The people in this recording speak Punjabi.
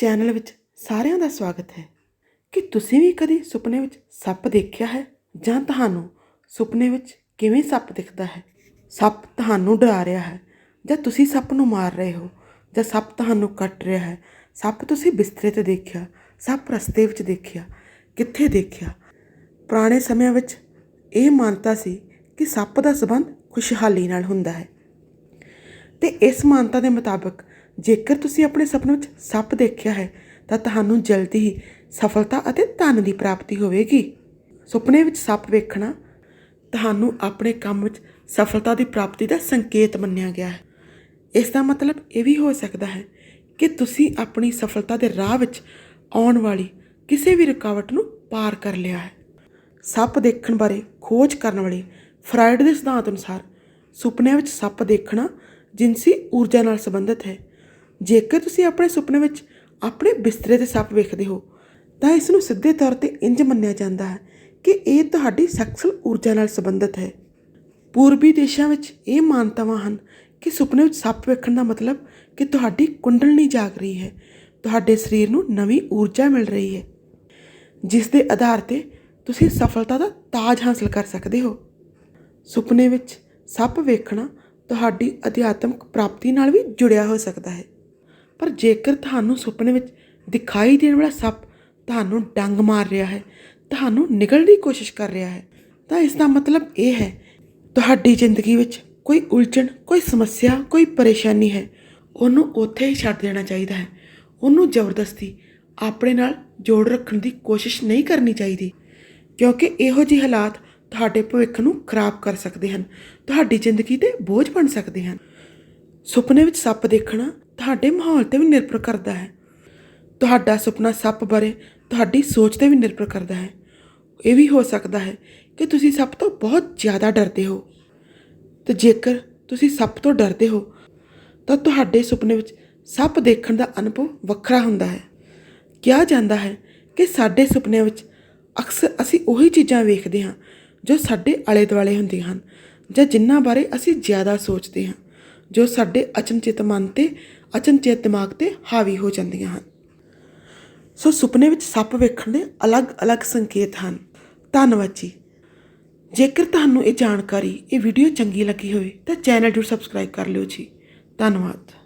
ਚੈਨਲ ਵਿੱਚ ਸਾਰਿਆਂ ਦਾ ਸਵਾਗਤ ਹੈ। ਕਿ ਤੁਸੀਂ ਵੀ ਕਦੀ ਸੁਪਨੇ ਵਿੱਚ ਸੱਪ ਦੇਖਿਆ ਹੈ? ਜਾਂ ਤੁਹਾਨੂੰ ਸੁਪਨੇ ਵਿੱਚ ਕਿਵੇਂ ਸੱਪ ਦਿਖਦਾ ਹੈ? ਸੱਪ ਤੁਹਾਨੂੰ ਡਰਾ ਰਿਹਾ ਹੈ ਜਾਂ ਤੁਸੀਂ ਸੱਪ ਨੂੰ ਮਾਰ ਰਹੇ ਹੋ? ਜਾਂ ਸੱਪ ਤੁਹਾਨੂੰ ਕੱਟ ਰਿਹਾ ਹੈ? ਸੱਪ ਤੁਸੀਂ ਬਿਸਤਰੇ ਤੇ ਦੇਖਿਆ, ਸੱਪ ਰਸਤੇ ਵਿੱਚ ਦੇਖਿਆ, ਕਿੱਥੇ ਦੇਖਿਆ? ਪੁਰਾਣੇ ਸਮਿਆਂ ਵਿੱਚ ਇਹ ਮਾਨਤਾ ਸੀ ਕਿ ਸੱਪ ਦਾ ਸਬੰਧ ਖੁਸ਼ਹਾਲੀ ਨਾਲ ਹੁੰਦਾ ਹੈ। ਤੇ ਇਸ ਮਾਨਤਾ ਦੇ ਮੁਤਾਬਕ ਜੇਕਰ ਤੁਸੀਂ ਆਪਣੇ ਸੁਪਨੇ ਵਿੱਚ ਸੱਪ ਦੇਖਿਆ ਹੈ, ਤਾਂ ਤੁਹਾਨੂੰ ਜਲਦੀ ਹੀ ਸਫਲਤਾ ਅਤੇ ਧਨ ਦੀ ਪ੍ਰਾਪਤੀ ਹੋਵੇਗੀ। ਸੁਪਨੇ ਵਿੱਚ ਸੱਪ ਵੇਖਣਾ ਤੁਹਾਨੂੰ ਆਪਣੇ ਕੰਮ ਵਿੱਚ ਸਫਲਤਾ ਦੀ ਪ੍ਰਾਪਤੀ ਦਾ ਸੰਕੇਤ ਮੰਨਿਆ ਗਿਆ ਹੈ। ਇਸ ਦਾ ਮਤਲਬ ਇਹ ਵੀ ਹੋ ਸਕਦਾ ਹੈ ਕਿ ਤੁਸੀਂ ਆਪਣੀ ਸਫਲਤਾ ਦੇ ਰਾਹ ਵਿੱਚ ਆਉਣ ਵਾਲੀ ਕਿਸੇ ਵੀ ਰੁਕਾਵਟ ਨੂੰ ਪਾਰ ਕਰ ਲਿਆ ਹੈ। ਸੱਪ ਦੇਖਣ ਬਾਰੇ ਖੋਜ ਕਰਨ ਵਾਲੇ ਫਰਾਇਡ ਦੇ ਸਿਧਾਂਤ ਅਨੁਸਾਰ ਸੁਪਨਿਆਂ ਵਿੱਚ ਸੱਪ ਦੇਖਣਾ ਜਿਨਸੀ ਊਰਜਾ ਨਾਲ ਸੰਬੰਧਿਤ ਹੈ ਜੇਕਰ ਤੁਸੀਂ ਆਪਣੇ ਸੁਪਨੇ ਵਿੱਚ ਆਪਣੇ ਬਿਸਤਰੇ ਤੇ ਸੱਪ ਵੇਖਦੇ ਹੋ, ਤਾਂ ਇਸ ਨੂੰ ਸਿੱਧੇ ਤੌਰ ਤੇ ਇੰਜ ਮੰਨਿਆ ਜਾਂਦਾ ਹੈ ਕਿ ਇਹ ਤੁਹਾਡੀ ਸੈਕਸੁਅਲ ਊਰਜਾ ਨਾਲ ਸੰਬੰਧਿਤ ਹੈ। ਪੂਰਬੀ ਦੇਸ਼ਾਂ ਵਿੱਚ ਇਹ ਮਾਨਤਾਵਾਂ ਹਨ ਕਿ ਸੁਪਨੇ ਵਿੱਚ ਸੱਪ ਵੇਖਣ ਦਾ ਮਤਲਬ ਕਿ ਤੁਹਾਡੀ ਕੁੰਡਲਨੀ ਜਾਗ ਰਹੀ ਹੈ, ਤੁਹਾਡੇ ਸਰੀਰ ਨੂੰ ਨਵੀਂ ਊਰਜਾ ਮਿਲ ਰਹੀ ਹੈ, ਜਿਸ ਦੇ ਆਧਾਰ ਤੇ ਤੁਸੀਂ ਸਫਲਤਾ ਦਾ ਤਾਜ ਹਾਸਲ ਕਰ ਸਕਦੇ ਹੋ। ਸੁਪਨੇ ਵਿੱਚ ਸੱਪ ਵੇਖਣਾ ਤੁਹਾਡੀ ਅਧਿਆਤਮਿਕ ਪ੍ਰਾਪਤੀ ਨਾਲ ਵੀ ਜੁੜਿਆ ਹੋ ਸਕਦਾ ਹੈ। ਪਰ ਜੇਕਰ ਤੁਹਾਨੂੰ ਸੁਪਨੇ ਵਿੱਚ ਦਿਖਾਈ ਦੇਣ ਵਾਲਾ ਸੱਪ ਤੁਹਾਨੂੰ ਡੰਗ ਮਾਰ ਰਿਹਾ ਹੈ, ਤੁਹਾਨੂੰ ਨਿਗਲਣ ਦੀ ਕੋਸ਼ਿਸ਼ ਕਰ ਰਿਹਾ ਹੈ, ਤਾਂ ਇਸ ਦਾ ਮਤਲਬ ਇਹ ਹੈ, ਤੁਹਾਡੀ ਜ਼ਿੰਦਗੀ ਵਿੱਚ ਕੋਈ ਉਲਝਣ, ਕੋਈ ਸਮੱਸਿਆ, ਕੋਈ ਪਰੇਸ਼ਾਨੀ ਹੈ, ਉਹਨੂੰ ਉੱਥੇ ਹੀ ਛੱਡ ਦੇਣਾ ਚਾਹੀਦਾ ਹੈ। ਉਹਨੂੰ ਜ਼ਬਰਦਸਤੀ ਆਪਣੇ ਨਾਲ ਜੋੜ ਰੱਖਣ ਦੀ ਕੋਸ਼ਿਸ਼ ਨਹੀਂ ਕਰਨੀ ਚਾਹੀਦੀ, ਕਿਉਂਕਿ ਇਹੋ ਜਿਹੇ ਹਾਲਾਤ ਤੁਹਾਡੇ ਭਵਿੱਖ ਨੂੰ ਖਰਾਬ ਕਰ ਸਕਦੇ ਹਨ, ਤੁਹਾਡੀ ਜ਼ਿੰਦਗੀ ਤੇ ਬੋਝ ਬਣ ਸਕਦੇ ਹਨ। ਸੁਪਨੇ ਵਿੱਚ ਸੱਪ ਦੇਖਣਾ ਤੁਹਾਡੇ ਮਾਹੌਲ ਤੇ ਵੀ ਨਿਰਭਰ ਕਰਦਾ ਹੈ। ਤੁਹਾਡਾ ਸੁਪਨਾ ਸੱਪ ਬਾਰੇ, ਤੁਹਾਡੀ ਸੋਚ ਤੇ ਵੀ ਨਿਰਭਰ ਕਰਦਾ ਹੈ। ਇਹ ਵੀ ਹੋ ਸਕਦਾ ਹੈ ਕਿ ਤੁਸੀਂ ਸੱਪ ਤੋਂ ਬਹੁਤ ਜ਼ਿਆਦਾ ਡਰਦੇ ਹੋ। ਤੇ ਜੇਕਰ ਤੁਸੀਂ ਸੱਪ ਤੋਂ ਡਰਦੇ ਹੋ, ਤਾਂ ਤੁਹਾਡੇ ਸੁਪਨੇ ਵਿੱਚ ਸੱਪ ਦੇਖਣ ਦਾ ਅਨੁਭਵ ਵੱਖਰਾ ਹੁੰਦਾ ਹੈ। ਕਿਹਾ ਜਾਂਦਾ ਹੈ ਕਿ ਸਾਡੇ ਸੁਪਨਿਆਂ ਵਿੱਚ ਅਕਸਰ ਅਸੀਂ ਉਹੀ ਚੀਜ਼ਾਂ ਵੇਖਦੇ ਹਾਂ ਜੋ ਸਾਡੇ ਆਲੇ ਦੁਆਲੇ ਹੁੰਦੀਆਂ ਹਨ ਜਾਂ ਜਿਨ੍ਹਾਂ ਬਾਰੇ ਅਸੀਂ ਜ਼ਿਆਦਾ ਸੋਚਦੇ ਹਾਂ, ਜੋ ਸਾਡੇ ਅਚਨਚੇਤ ਮਨ ਤੇ ਅਚਨਚੇਤ ਦਿਮਾਗ ਤੇ ਹਾਵੀ ਹੋ ਜਾਂਦੀਆਂ ਹਨ। ਸੋ ਸੁਪਨੇ ਵਿੱਚ ਸੱਪ ਵੇਖਣ ਦੇ ਅਲੱਗ-ਅਲੱਗ ਸੰਕੇਤ ਹਨ। ਧੰਨਵਾਦ ਜੀ। ਜੇਕਰ ਤੁਹਾਨੂੰ ਇਹ ਜਾਣਕਾਰੀ, ਇਹ ਵੀਡੀਓ ਚੰਗੀ ਲੱਗੀ ਹੋਵੇ, ਤਾਂ ਚੈਨਲ ਨੂੰ ਸਬਸਕ੍ਰਾਈਬ ਕਰ ਲਿਓ ਜੀ। ਧੰਨਵਾਦ।